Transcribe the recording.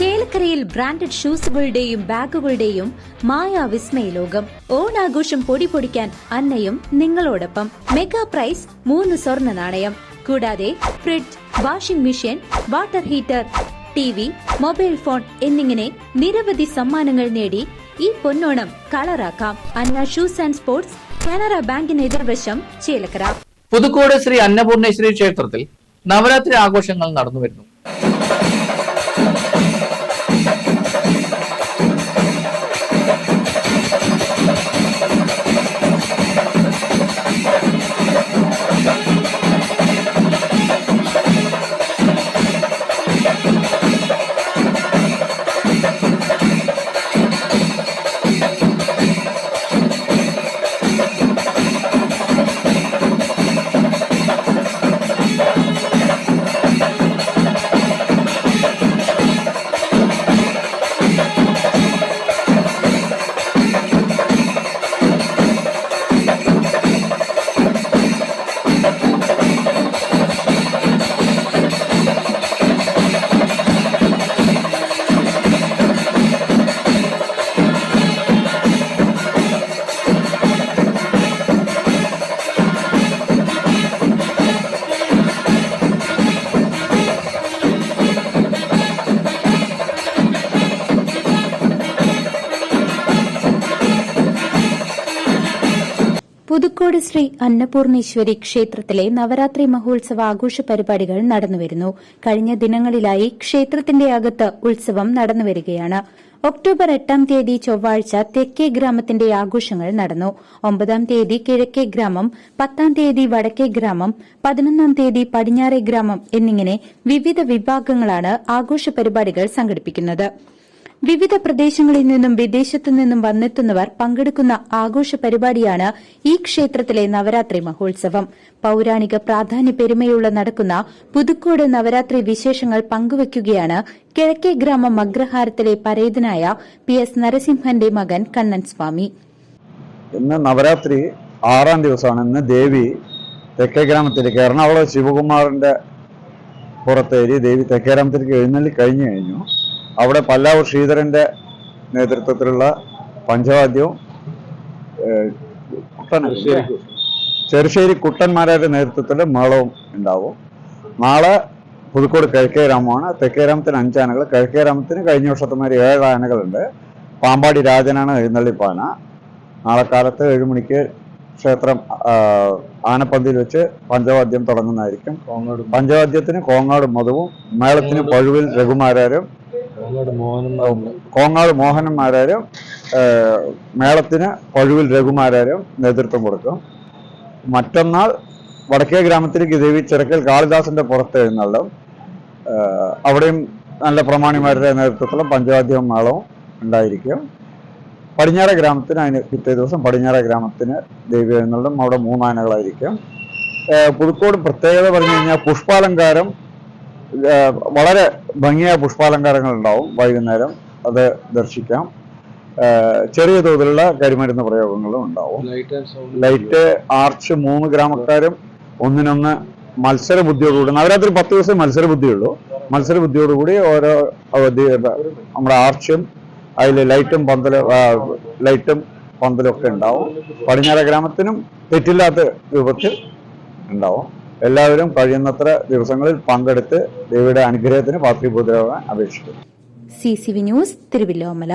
ചേലക്കരയിൽ ബ്രാൻഡഡ് ഷൂസുകളുടെയും ബാഗുകളുടെയും മായ വിസ്മയ ലോകം ഓണാഘോഷം പൊടി പൊടിക്കാൻ അന്നയും നിങ്ങളോടൊപ്പം. മെഗാ പ്രൈസ് മൂന്ന് സ്വർണ നാണയം. കൂടാതെ fridge washing machine water heater T V mobile phone എന്നിങ്ങനെ നിരവധി സമ്മാനങ്ങൾ നേടി ഈ പൊന്നോണം കളറാക്കാം. Anna shoes and sports Canara ബാങ്കിന് എതിർവശം ചേലക്കര. പുതുക്കോട് ശ്രീ അന്നപൂർണേശ്വരി ക്ഷേത്രത്തിൽ നവരാത്രി ആഘോഷങ്ങൾ നടന്നു വരുന്നു പുതുക്കോട് ശ്രീ അന്നപൂർണേശ്വരി ക്ഷേത്രത്തിലെ നവരാത്രി മഹോത്സവ ആഘോഷ പരിപാടികൾ നടന്നുവരുന്നു. കഴിഞ്ഞ ദിനങ്ങളിലായി ക്ഷേത്രത്തിന്റെ അകത്ത് ഉത്സവം നടന്നുവരികയാണ്. ഒക്ടോബർ എട്ടാം തീയതി ചൊവ്വാഴ്ച തെക്കേ ഗ്രാമത്തിന്റെ ആഘോഷങ്ങൾ നടന്നു. ഒമ്പതാം തീയതി കിഴക്കേ ഗ്രാമം പത്താം തീയതി വടക്കേ ഗ്രാമം പതിനൊന്നാം തീയതി പടിഞ്ഞാറേ ഗ്രാമം എന്നിങ്ങനെ വിവിധ വിഭാഗങ്ങളാണ് ആഘോഷ പരിപാടികൾ സംഘടിപ്പിക്കുന്നത്. വിവിധ പ്രദേശങ്ങളിൽ നിന്നും വിദേശത്തു നിന്നും വന്നെത്തുന്നവർ പങ്കെടുക്കുന്ന ആഘോഷ പരിപാടിയാണ് ഈ ക്ഷേത്രത്തിലെ നവരാത്രി മഹോത്സവം. പൌരാണിക പ്രാധാന്യ പെരുമയുള്ള നടക്കുന്ന പുതുക്കോട് നവരാത്രി വിശേഷങ്ങൾ പങ്കുവയ്ക്കുകയാണ് കിഴക്കേ ഗ്രാമം അഗ്രഹാരത്തിലെ പരേതനായ പി എസ് നരസിംഹന്റെ മകൻ കണ്ണൻ സ്വാമി. ഇന്ന് നവരാത്രി ആറാം ദിവസമാണ്. ഇന്ന് ദേവി തെക്കേ ഗ്രാമത്തിലേക്ക് എറണാകുളം ശിവകുമാറിന്റെ പുറത്തേരി ദേവി തെക്കേ ഗ്രാമത്തിലേക്ക് എഴുന്നള്ളി കഴിഞ്ഞു കഴിഞ്ഞു. അവിടെ പല്ലാവൂർ ശ്രീധരന്റെ നേതൃത്വത്തിലുള്ള പഞ്ചവാദ്യവും ചെറുശ്ശേരി കുട്ടന്മാരുടെ നേതൃത്വത്തിൽ മേളവും ഉണ്ടാവും. നാളെ പുതുക്കോട് കിഴക്കേ രാമമാണ്. തെക്കേ ഗ്രാമത്തിന് അഞ്ചാനകൾ കിഴക്കേ രാമത്തിന് കഴിഞ്ഞ വർഷത്തുമാരി ഏഴ് ആനകളുണ്ട്. പാമ്പാടി രാജനാണ് എഴുന്നള്ളിപ്പാന. നാളെ കാലത്ത് ഏഴ് മണിക്ക് ക്ഷേത്രം ആനപ്പന്തിയിൽ വെച്ച് പഞ്ചവാദ്യം തുടങ്ങുന്നതായിരിക്കും. പഞ്ചവാദ്യത്തിന് കോങ്ങാടും മധുവും മേളത്തിന് പഴുവിൽ രഘുമാരാരും കോങ്ങാട് ആ, മേളത്തിന് പഴുവിൽ രഘുമാരാരും നേതൃത്വം കൊടുക്കും. മറ്റന്നാൾ വടക്കേ ഗ്രാമത്തിലേക്ക് ദേവി ചിറക്കൽ കാളിദാസന്റെ പുറത്ത് എഴുന്നള്ളും. അവിടെയും നല്ല പ്രമാണിമാരുടെ നേതൃത്വത്തിലും പഞ്ചവാദ്യവും മേളവും ഉണ്ടായിരിക്കും. പടിഞ്ഞാറ ഗ്രാമത്തിന് അതിന് പിറ്റേ ദിവസം പടിഞ്ഞാറ ഗ്രാമത്തിന് ദേവി എഴുന്നള്ളും. അവിടെ മൂന്നാനകളായിരിക്കും. പുതുക്കോട് പ്രത്യേകത പറഞ്ഞു കഴിഞ്ഞാൽ പുഷ്പാലങ്കാരം വളരെ ഭംഗിയായ പുഷ്പാലങ്കാരങ്ങൾ ഉണ്ടാവും വൈകുന്നേരം. അത് ദർശിക്കാം. ചെറിയ തോതിലുള്ള കരിമരുന്ന് പ്രയോഗങ്ങളും ഉണ്ടാവും. ലൈറ്റ് ആർച്ച് മൂന്ന് ഗ്രാമക്കാരും ഒന്നിനൊന്ന് മത്സര ബുദ്ധിയോടുകൂടി നവരാത്രി പത്ത് ദിവസം മത്സര ബുദ്ധിയുള്ളൂ മത്സര ബുദ്ധിയോടുകൂടി ഓരോ അവധി നമ്മുടെ ആർച്ചും അതിൽ ലൈറ്റും പന്തലും ലൈറ്റും പന്തലും ഒക്കെ ഉണ്ടാവും. പടിഞ്ഞാറ ഗ്രാമത്തിനും തെറ്റില്ലാത്ത രൂപത്തിൽ ഉണ്ടാവും. എല്ലാവരും കഴിയുന്നത്ര ദിവസങ്ങളിൽ പങ്കെടുത്ത് ദേവിയുടെ അനുഗ്രഹത്തിന് പാത്രീഭൂതരാകാൻ അപേക്ഷിക്കുന്നു. C C V news Thiruvilwamala